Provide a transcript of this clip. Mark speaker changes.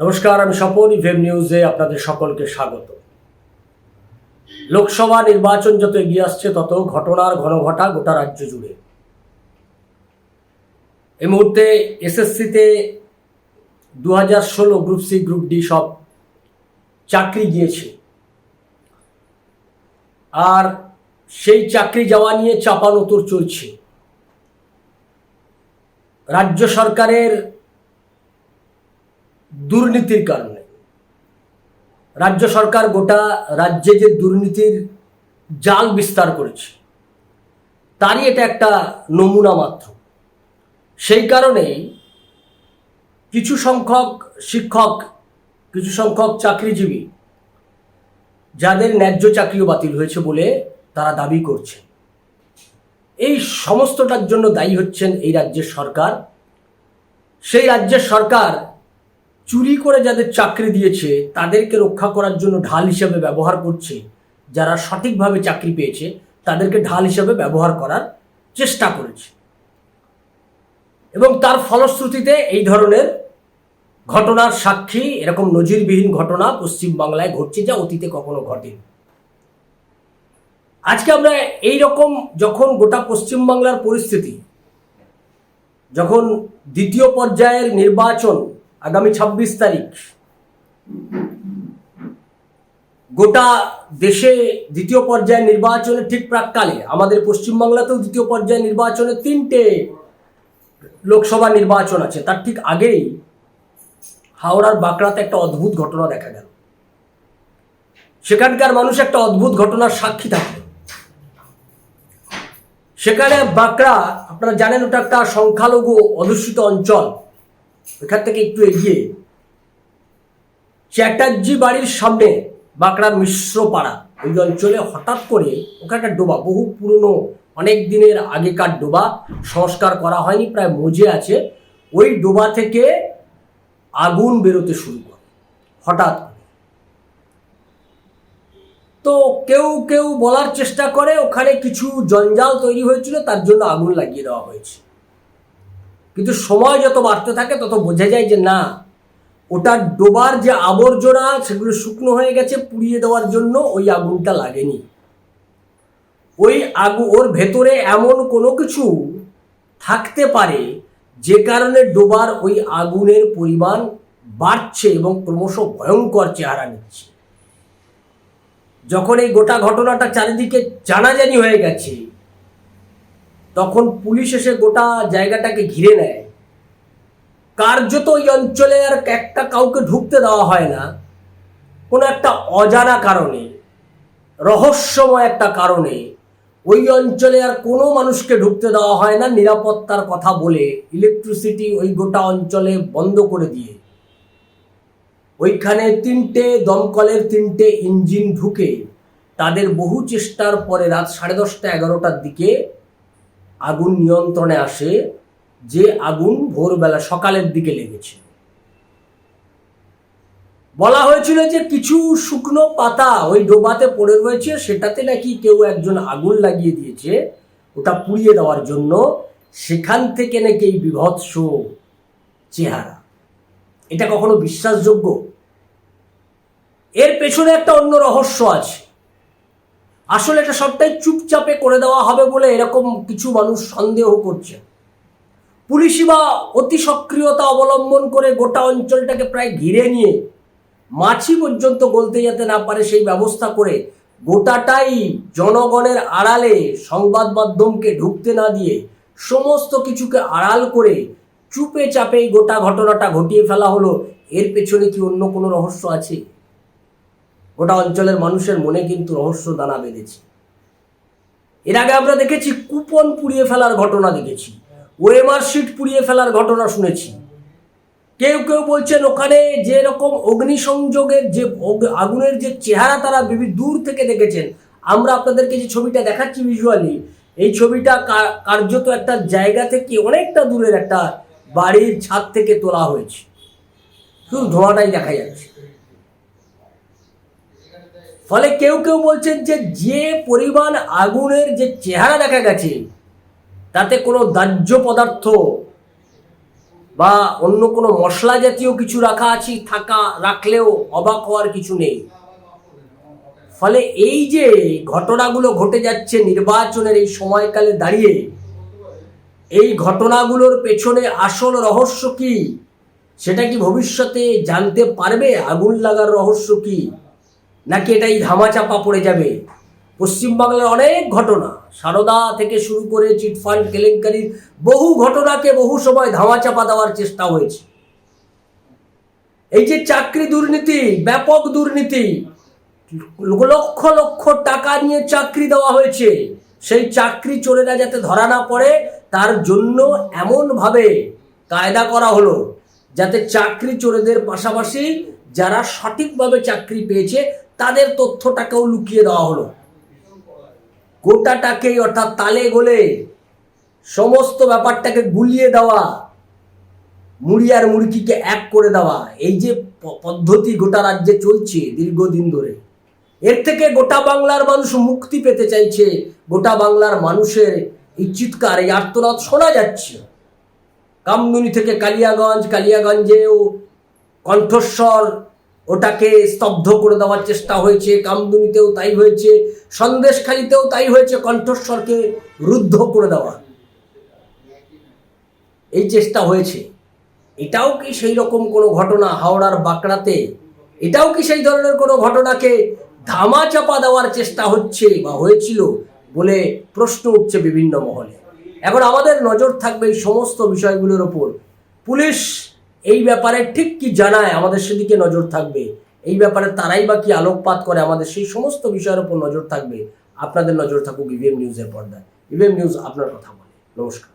Speaker 1: নমস্কার, আমি স্বপন, ইভেম নিউজে আপনাদের সকলকে স্বাগত। লোকসভা নির্বাচন যত এগিয়ে আসছে, তত ঘটনার ঘনঘটা গোটা রাজ্য জুড়ে। এই মুহূর্তে এসএসসিতে দু হাজার ষোলো গ্রুপ সি, গ্রুপ ডি সব চাকরি গিয়েছে। আর সেই চাকরি যাওয়া নিয়ে চাপানোতর চলছে। রাজ্য সরকারের দুর্নীতির কারণে। রাজ্য সরকার গোটা রাজ্যে যে দুর্নীতির জাল বিস্তার করেছে, তারই এটা একটা নমুনা মাত্র। সেই কারণেই কিছু সংখ্যক শিক্ষক, কিছু সংখ্যক চাকরিজীবী, যাদের ন্যায্য চাকরিও বাতিল হয়েছে বলে তারা দাবি করছে। এই সমস্তটার জন্য দায়ী হচ্ছেন এই রাজ্যের সরকার। সেই রাজ্যের সরকার চুরি করে যাদের চাকরি দিয়েছে, তাদেরকে রক্ষা করার জন্য ঢাল হিসাবে ব্যবহার করছে, যারা সঠিকভাবে চাকরি পেয়েছে, তাদেরকে ঢাল হিসাবে ব্যবহার করার চেষ্টা করেছে। এবং তার ফলশ্রুতিতে এই ধরনের ঘটনার সাক্ষী, এরকম নজিরবিহীন ঘটনা পশ্চিমবাংলায় ঘটছে যা অতীতে কখনো ঘটেনি। আজকে আমরা এই রকম যখন গোটা পশ্চিমবাংলার পরিস্থিতি, যখন দ্বিতীয় পর্যায়ের নির্বাচন আগামী ছাব্বিশ তারিখ। গোটা দেশে দ্বিতীয় পর্যায়ের নির্বাচনের ঠিক প্রাককালে, আমাদের পশ্চিমবাংলাতেও দ্বিতীয় পর্যায়ে নির্বাচনে তিনটে লোকসভা নির্বাচন আছে। তার ঠিক আগেই হাওড়ার বাঁকড়াতে একটা অদ্ভুত ঘটনা দেখা গেল। সেখানকার মানুষ একটা অদ্ভুত ঘটনার সাক্ষী থাকে সেখানে বাঁকড়া, আপনারা জানেন ওটা একটা সংখ্যালঘু অধ্যুষিত অঞ্চল। এখান থেকে একটু এগিয়ে। চ্যাটার্জি বাড়ির সামনে বাঁকড়ার মিশ্র পাড়া। ওই অঞ্চলে হঠাৎ করে ওখানে ডোবা, বহু পুরনো, অনেক দিনের আগেকার ডোবা সংস্কার করা হয়নি, প্রায় মজে আছে। ওই ডোবা থেকে আগুন বেরোতে শুরু করে, হঠাৎ তো কেউ কেউ বলার চেষ্টা করে, ওখানে কিছু জঞ্জাল তৈরি হয়েছিল, তার জন্য আগুন লাগিয়ে দেওয়া হয়েছে। কিন্তু সময় যত বাড়তে থাকে, তত বোঝা যায় যে না ওটা ডোবার যে আবর্জনা, সেগুলো শুকনো হয়ে গেছে, পুড়িয়ে দেওয়ার জন্য ওই আগুনটা লাগেনি। ওই আগু, ওর ভেতরে এমন কোনো কিছু থাকতে পারে, যে কারণে ডোবার ওই আগুনের পরিমাণ বাড়ছে এবং ক্রমশ ভয়ঙ্কর চেহারা নিচ্ছে। যখন এই গোটা ঘটনাটা চারিদিকে জানাজানি হয়ে গেছে তখন পুলিশ এসে গোটা জায়গাটাকে ঘিরে নেয়। কার্যত ওই অঞ্চলে আর একটা কাউকে ঢুকতে দেওয়া হয় না। কোনো একটা অজানা কারণে, রহস্যময় একটা কারণে ওই অঞ্চলে আর কোনো মানুষকে ঢুকতে দেওয়া হয় না নিরাপত্তার কথা বলে ইলেকট্রিসিটি ওই গোটা অঞ্চলে বন্ধ করে দিয়ে। ওইখানে তিনটে দমকলের তিনটে ইঞ্জিন ঢুকে তাদের বহু চেষ্টার পরে রাত সাড়ে দশটা এগারোটার দিকে আগুন নিয়ন্ত্রণে আসে, যে আগুন ভোরবেলা সকালের দিকে লেগেছে। বলা হয়েছিল যে কিছু শুকনো পাতা ওই ডোবাতে পড়ে রয়েছে, সেটাতে নাকি কেউ একজন আগুন লাগিয়ে দিয়েছে, ওটা পুড়িয়ে দেওয়ার জন্য। সেখান থেকে নাকি এই বিভৎস চেহারা। এটা কখনো বিশ্বাসযোগ্য? এর পেছনে একটা অন্য রহস্য আছে। আসলে এটা সবটাই চুপচাপে করে দেওয়া হবে বলে এরকম কিছু মানুষ সন্দেহ করছে। পুলিশই বা অতি সক্রিয়তা অবলম্বন করে গোটা অঞ্চলটাকে প্রায় ঘিরে নিয়ে মাছি পর্যন্ত গলতে যেতে না পারে সেই ব্যবস্থা করে গোটাটাই জনগণের আড়ালে সংবাদ মাধ্যমকে ঢুকতে না দিয়ে সমস্ত কিছুকে আড়াল করে চুপে চাপে গোটা ঘটনাটা ঘটিয়ে ফেলা হলো। এর পেছনে কি অন্য কোনো রহস্য আছে? গোটা অঞ্চলের মানুষের মনে কিন্তু রহস্য দানা বেঁধেছে। এর আগে আমরা দেখেছি, কুপন পুড়িয়ে ফেলার ঘটনা দেখেছি, ওএমআর শিট পুড়িয়ে ফেলার ঘটনা শুনেছি। কেউ কেউ বলছেন ওখানে যে রকম অগ্নিসংযোগের যে আগুনের যে চেহারা তারা বিভিন্ন দূর থেকে দেখেছেন। আমরা আপনাদেরকে যে ছবিটা দেখাচ্ছি ভিজুয়ালি এই ছবিটা কার্যত একটা জায়গা থেকে অনেকটা দূরের একটা বাড়ির ছাদ থেকে তোলা হয়েছে। শুধু ধোঁয়াটাই দেখা যাচ্ছে। ফলে কেউ কেউ বলছেন যে যে পরিমাণ আগুনের যে চেহারা দেখা গেছে, তাতে কোনো দাহ্য পদার্থ বা অন্য কোনো মশলা জাতীয় কিছু রাখা আছে, থাকা, রাখলেও অবাক হওয়ার কিছু নেই। ফলে এই যে ঘটনাগুলো ঘটে যাচ্ছে নির্বাচনের এই সময়কালে দাঁড়িয়ে, এই ঘটনাগুলোর পেছনে আসল রহস্য কি, সেটা কি ভবিষ্যতে জানতে পারবে? আগুন লাগার রহস্য কি? নাকি এটাই ধামাচাপা পড়ে যাবে? পশ্চিমবাংলার অনেক ঘটনা, সারদা থেকে শুরু করে চিটফান্ড, কেলেঙ্কারির বহু ঘটনাকে বহু সময় ধামাচাপা দেওয়ার চেষ্টা হয়েছে। এই যে চাকরি দুর্নীতি, ব্যাপক দুর্নীতি, লক্ষ লক্ষ টাকা নিয়ে চাকরি দেওয়া হয়েছে, সেই চাকরি চোরেরা যাতে ধরা না পড়ে, তার জন্য এমনভাবে কায়দা করা হলো, যাতে চাকরি চোরেদের পাশাপাশি যারা সঠিকভাবে চাকরি পেয়েছে, তাদের তথ্যটাকেও লুকিয়ে দেওয়া হলো। গোটাটাকেই অর্থাৎ তালে গোলে সমস্ত ব্যাপারটাকে গুলিয়ে দেওয়া, মুড়ি আর মুরগিকে এক করে দেওয়া, এই যে পদ্ধতি গোটা রাজ্যে চলছে দীর্ঘদিন ধরে। এর থেকে গোটা বাংলার মানুষ মুক্তি পেতে চাইছে, গোটা বাংলার মানুষের এই চিৎকার, এই আর্তনাদ শোনা যাচ্ছে। কামদুনি থেকে কালিয়াগঞ্জ, কালিয়াগঞ্জেও কণ্ঠস্বর ওটাকে স্তব্ধ করে দেওয়ার চেষ্টা হয়েছে, কামদুনিতেও তাই হয়েছে, সন্দেশখালিতেও তাই হয়েছে কণ্ঠস্বরকে রুদ্ধ করে দেওয়া। এই চেষ্টা হয়েছে। এটাও কি সেই রকম কোনো ঘটনা হাওড়ার বাঁকড়াতে? এটাও কি সেই ধরনের কোনো ঘটনাকে ধামাচাপা দেওয়ার চেষ্টা হচ্ছে বা হয়েছিল বলে প্রশ্ন উঠছে বিভিন্ন মহলে? এখন আমাদের নজর থাকবে এই সমস্ত বিষয়গুলোর ওপর। পুলিশ এই ব্যাপারে ঠিক কি জানায় আমাদের সেদিকে নজর থাকবে? এই ব্যাপারে তারাই বা কি আলোকপাত করে আমাদের সেই সমস্ত বিষয়ের উপর নজর থাকবে? আপনাদের নজর থাকুক ইভিএম নিউজের পর্দায়। ইভিএম নিউজ আপনার কথা বলে। নমস্কার।